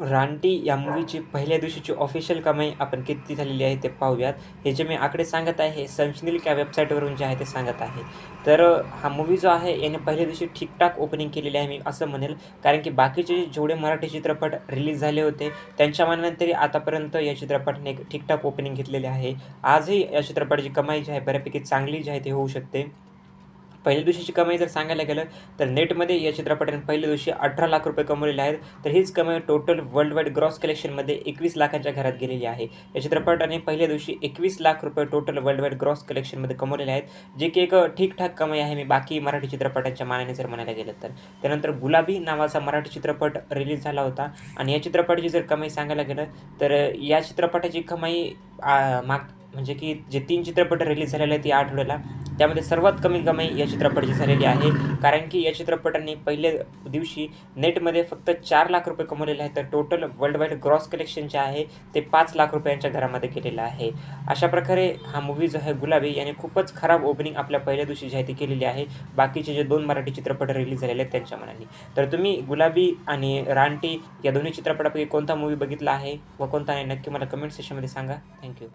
रानटी या मूव्हीची पहिल्या दिवशीची ऑफिशियल कमाई आपण किती झालेली आहे ते पाहूयात. हे जे मी आकडे सांगत आहे सनशनील या वेबसाईटवरून जे आहे ते सांगत आहे. तर हा मूवी जो आहे याने पहिल्या दिवशी ठीकठाक ओपनिंग केलेली आहे मी असं म्हणेल. कारण की बाकीचे जेवढे मराठी चित्रपट रिलीज झाले होते त्यांच्या मानाने तरी आतापर्यंत या चित्रपटाने एक ठीकठाक ओपनिंग घेतलेले आहे. आजही या चित्रपटाची कमाई जी आहे बऱ्यापैकी चांगली जी आहे ती होऊ शकते. पहिल्या दिवशीची कमाई जर सांगायला गेलं तर नेटमध्ये या चित्रपटाने पहिल्या दिवशी अठरा लाख रुपये कमवलेले आहेत. तर हीच कमाई टोटल वर्ल्ड वाईड ग्रॉस कलेक्शनमध्ये एकवीस लाखांच्या घरात गेलेली आहे. या चित्रपटाने पहिल्या दिवशी एकवीस लाख रुपये टोटल वर्ल्ड वाईड ग्रॉस कलेक्शनमध्ये कमवलेले आहेत जे की एक ठीकठाक कमाई आहे. मी बाकी मराठी चित्रपटांच्या मानाने जर म्हणायला गेलं तर. त्यानंतर गुलाबी नावाचा मराठी चित्रपट रिलीज झाला होता. आणि या चित्रपटाची जर कमाई सांगायला गेलं तर या चित्रपटाची कमाई आ, माग म्हणजे की जे तीन चित्रपट रिलीज झालेले आहेत या आठवड्याला त्यामध्ये सर्वात कमी कमाई या चित्रपटाची झालेली आहे. कारण की या चित्रपटाने पहिल्या दिवशी नेटमध्ये फक्त चार लाख रुपये कमवलेले आहेत तर total world wide gross collection जे आहे ते पाच लाख रुपयांच्या घरामध्ये केलेलं आहे. अशा प्रकारे हा मूवी जो आहे गुलाबी याने खूपच खराब ओपनिंग आपल्या पहिल्या दिवशी जी आहे ती केलेली आहे. बाकीचे जे दोन मराठी चित्रपट रिलीज झालेले आहेत त्यांच्या मनाने. तर तुम्ही गुलाबी आणि रानटी या दोन्ही चित्रपटापैकी कोणता मूवी बघितला आहे व कोणता नाही नक्की मला कमेंट सेशनमध्ये सांगा. थँक्यू